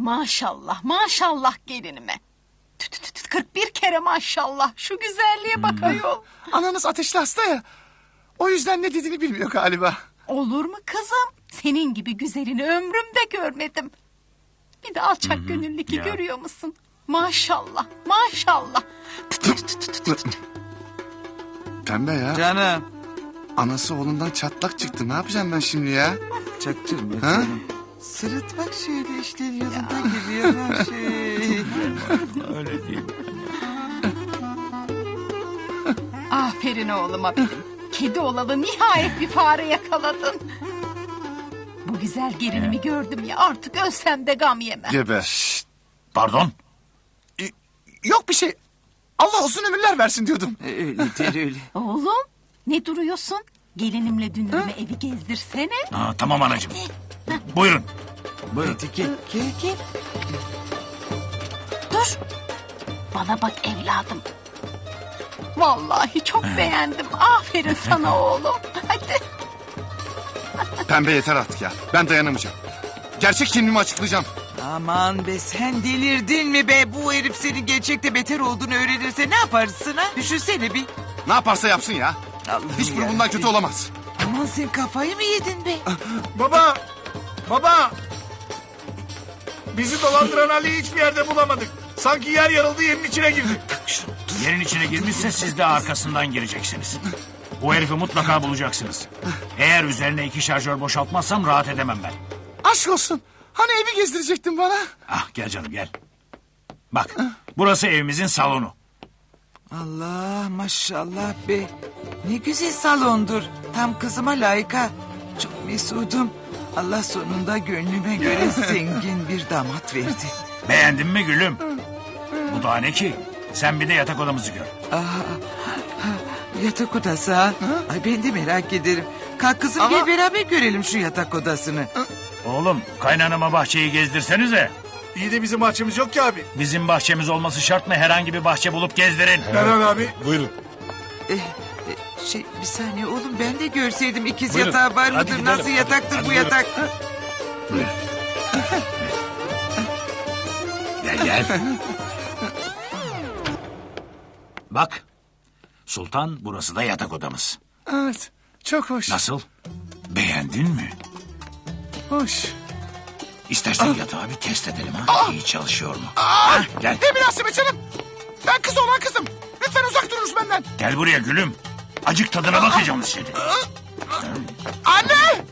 Maşallah maşallah gelinime. Tü tü tü tü, 41 kere maşallah. Şu güzelliğe bak ayol. Ananız ateşli hasta ya. O yüzden ne dediğini bilmiyor galiba. Olur mu kızım? Senin gibi güzelini ömrümde görmedim. Bir de alçak gönüllülük ya. görüyor musun? Maşallah maşallah. Tü tü tü tü tü tü. Pembe ya. Canım. Anası oğlundan çatlak çıktı. Ne yapacağım ben şimdi ya? Çaktırma Ha? canım. Sırıt bak şöyle işte yolunda gidiyor her şey. Öyle değil. Aferin oğluma benim. Kedi olalı nihayet bir fare yakaladın. Bu güzel gelinimi gördüm ya artık ölsem de gam yemem. Geber. Pardon. Yok bir şey. Allah uzun ömürler versin diyordum. E, Öyledir öyle. Oğlum ne duruyorsun? Gelinimle dünürüme evi gezdirsene. Aa, tamam anacığım. Buyurun. Buyurun. Hadi gel gel gel. Dur. Bana bak evladım. Vallahi çok beğendim. Aferin sana oğlum. Hadi. Pembe yeter artık ya. Ben dayanamayacağım. Gerçek kimliğimi açıklayacağım. Aman be sen delirdin mi be? Bu herif senin gerçekte beter olduğunu öğrenirse ne yaparsın ha? Düşünsene bir. Ne yaparsa yapsın ya. Allah'ım Hiç ya. bundan kötü olamaz. Aman sen kafayı mı yedin be? Baba! Baba! Bizi dolandıran Ali'yi hiçbir yerde bulamadık. Sanki yer yarıldı yerin içine girdi. Yerin içine girmişse siz de arkasından gireceksiniz. Bu herifi mutlaka bulacaksınız. Eğer üzerine iki şarjör boşaltmazsam rahat edemem ben. Aşk olsun. Hani evi gezdirecektin bana? Ah gel canım gel. Bak burası evimizin salonu. Allah maşallah be. Ne güzel salondur. Tam kızıma layık ha. Çok mesudum. Allah sonunda gönlüme göre zengin bir damat verdi. Beğendin mi gülüm? Bu daha ne ki? Sen bir de yatak odamızı gör. Yatak odası ha? Ay ben de merak ederim. Kalk kızım Ama- gel beraber görelim şu yatak odasını. Oğlum kaynanama bahçeyi gezdirsenize. İyi de bizim bahçemiz yok ki abi. Bizim bahçemiz olması şart mı? Herhangi bir bahçe bulup gezdirin. Erhan abi. Eh, eh, şey bir saniye oğlum ben de görseydim ikiz Buyurun. yatağı var Hadi mıdır? gidelim, Nasıl hadi. yataktır Hadi bu buyurun. yatak? Gel gel. Bak. Sultan burası da yatak odamız. Evet. Çok hoş. Nasıl? Beğendin mi? Hoş. İstersen yatağı bir test edelim ha. İyi çalışıyor mu? Ha, gel. Ne münasebet canım. Ben kız olan kızım. Lütfen uzak durunuz benden. Gel buraya gülüm. Acık tadına bakacağım seni. Anne!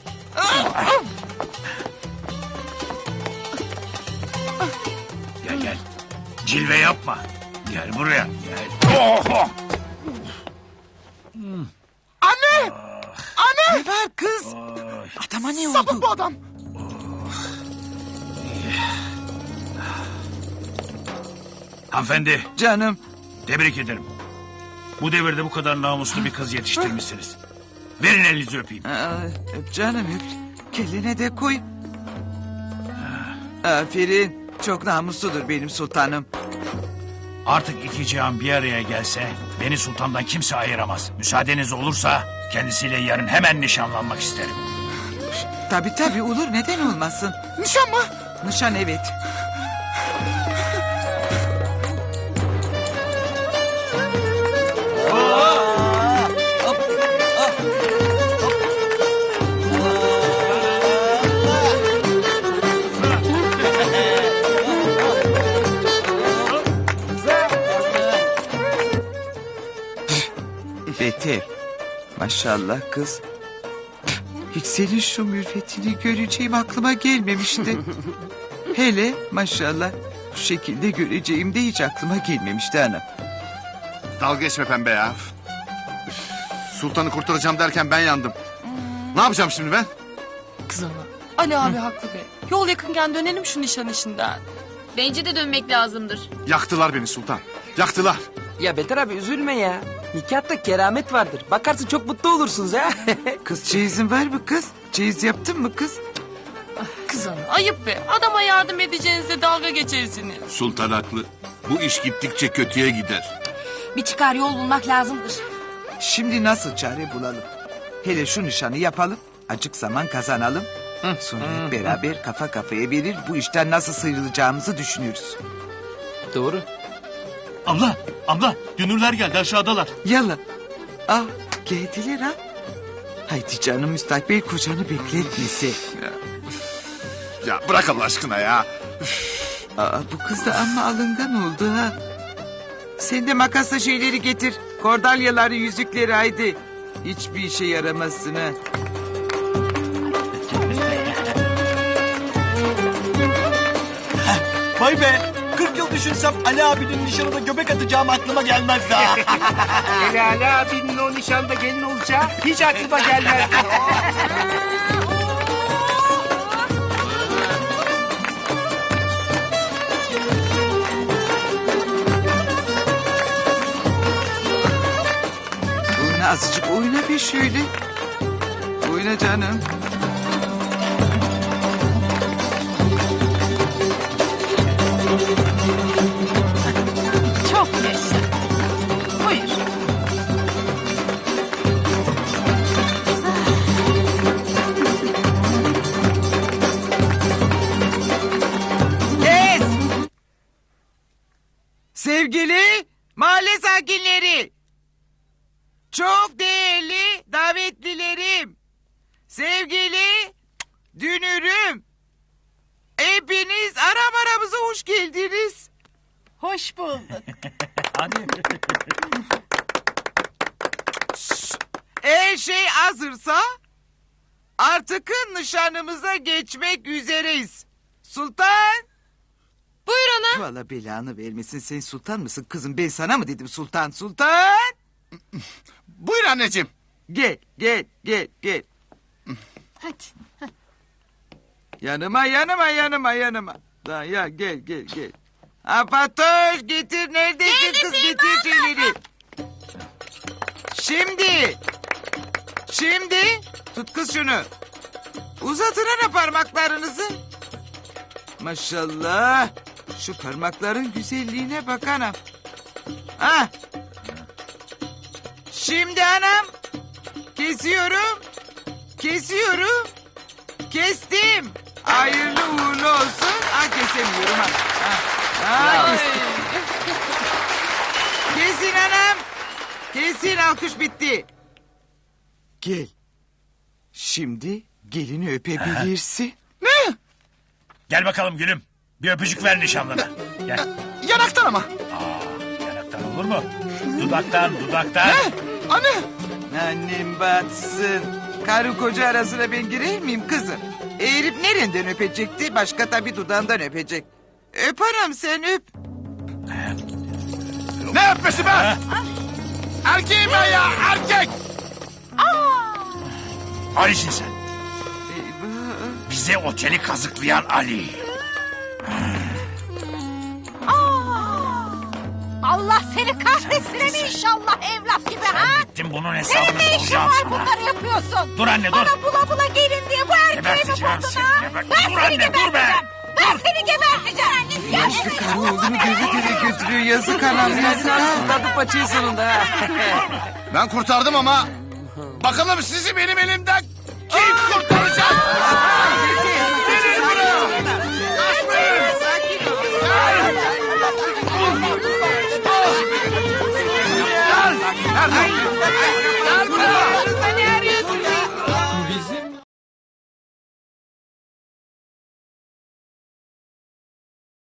Gel gel. Cilve yapma. Gel buraya. Gel. Oh, oh. Anne! Anne! Ne var kız? Adama ne Sapık oldu? bu adam. Hanımefendi Canım tebrik ederim. Bu devirde bu kadar namuslu bir kız yetiştirmişsiniz. Verin elinizi öpeyim. Aa, öp canım öp. Keline de koy. Aferin. Çok namusludur benim sultanım. Artık iki cihan bir araya gelse beni sultandan kimse ayıramaz. Müsaadeniz olursa kendisiyle yarın hemen nişanlanmak isterim. Tabii tabii olur neden olmasın. Nişan mı? Nişan evet. Maşallah kız. Hiç senin şu mürfetini göreceğim aklıma gelmemişti. Hele maşallah bu şekilde göreceğim de hiç aklıma gelmemişti ana. Dalga geçme pembe ya. Üf, Sultanı kurtaracağım derken ben yandım. Ne yapacağım şimdi ben? Kız ana. Ali abi haklı be. Yol yakınken dönelim şu nişan işinden. Bence de dönmek lazımdır. Yaktılar beni sultan. Yaktılar. Ya Beter abi üzülme ya. Nikahta keramet vardır. Bakarsın çok mutlu olursunuz ha. Kız çeyizin var mı kız? Çeyiz yaptın mı kız? Kız ana ayıp be. Adama yardım edeceğinizde dalga geçersiniz. Sultan haklı. Bu iş gittikçe kötüye gider. Bir çıkar yol bulmak lazımdır. Şimdi nasıl çare bulalım? Hele şu nişanı yapalım. Acık zaman kazanalım. Sonra hep beraber kafa kafaya verir bu işten nasıl sıyrılacağımızı düşünürüz. Doğru. Abla, abla dünürler geldi aşağıdalar. Yala. Ah geldiler ha. Haydi canım müstakbel kocanı bekletmesi. Ya bırak Allah aşkına ya. Aa, bu kız da amma alıngan oldu ha. Sen de makasla şeyleri getir. Kordalyaları, yüzükleri haydi. Hiçbir işe yaramazsın ha. Vay be 40 yıl düşünsem Ali abinin nişanında göbek atacağım aklıma gelmez daha. Hele Ali abinin o nişanda gelin olacağı hiç aklıma gelmezdi. Oyna azıcık oyna bir şöyle. Oyna canım. Sevgili mahalle sakinleri. Çok değerli davetlilerim. Sevgili dünürüm. Hepiniz aram aramıza hoş geldiniz. Hoş bulduk. Her şey hazırsa artık nişanımıza geçmek üzereyiz. Sultan. Ana. Valla belanı vermesin sen sultan mısın kızım ben sana mı dedim sultan sultan. Buyur anneciğim. Gel gel gel gel. Hadi. Yanıma yanıma yanıma yanıma. Da ya gel gel gel. Ha Fatoş getir neredesin kız getir şeyleri. Şimdi. Şimdi tut kız şunu. Uzatın ana parmaklarınızı. Maşallah. Şu parmakların güzelliğine bak anam. Ha. Şimdi anam. Kesiyorum. Kesiyorum. Kestim. Hayırlı uğurlu olsun. Ha kesemiyorum ha. Ha, ha kestim. Kesin anam. Kesin alkış bitti. Gel. Şimdi gelini öpebilirsin. Ne? Gel bakalım gülüm. Bir öpücük ver nişanlına. Gel. Yanaktan ama. Aa, yanaktan olur mu? Dudaktan, dudaktan. Anne. Annem batsın. Karı koca arasına ben girer miyim kızım? Eğilip nereden öpecekti? Başka tabii dudağından öpecek. Öp anam sen öp. Ne öpmesi be? Erkeğim ben ya erkek. Ali'sin sen. Eyvah. Bize oteli kazıklayan Ali. Allah seni kahretsin inşallah evlat gibi ha. Gittim bunun Senin hesabını ne işin soracağım var sana. bunları yapıyorsun? Dur anne, dur. Bana bula bula gelin diye bu erkeği mi Geberteceğim buldun seni, ha? geber- Ben Dur seni anne, dur be. geberteceğim. Ben seni geberteceğim. Ya Yaşlı karı oğlunu göre göre götürüyor. Yazık anam yazık. Kurtardık paçayı sonunda ha. Ben kurtardım ama bakalım sizi benim elimden kim kurtaracak? 哎呀，哎呀。